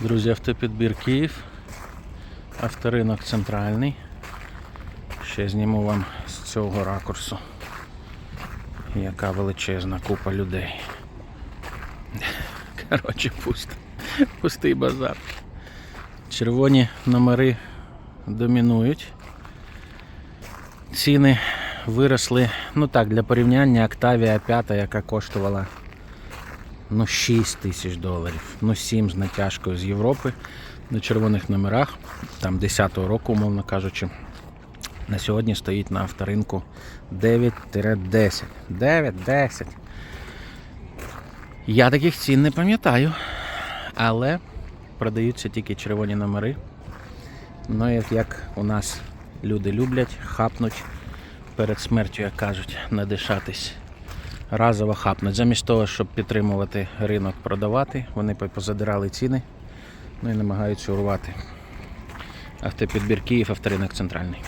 Друзі, автопідбір Київ. Авторинок центральний. Ще зніму вам з цього ракурсу. Яка величезна купа людей. Коротше, пусто. Пустий базар. Червоні номери домінують. Ціни виросли, ну так, для порівняння Octavia 5, яка коштувала ну 6 тисяч доларів, ну 7 з натяжкою з Європи на червоних номерах, там 10-го року, умовно кажучи. На сьогодні стоїть на авторинку 9-10. 9-10. Я таких цін не пам'ятаю, але продаються тільки червоні номери. Ну, як, як у нас люди люблять, хапнуть перед смертю, як кажуть, надишатись. Разово хапнуть. Замість того, щоб підтримувати ринок, продавати, вони позадирали ціни, ну і намагаються урвати. Автопідбір Київ, авторинок центральний.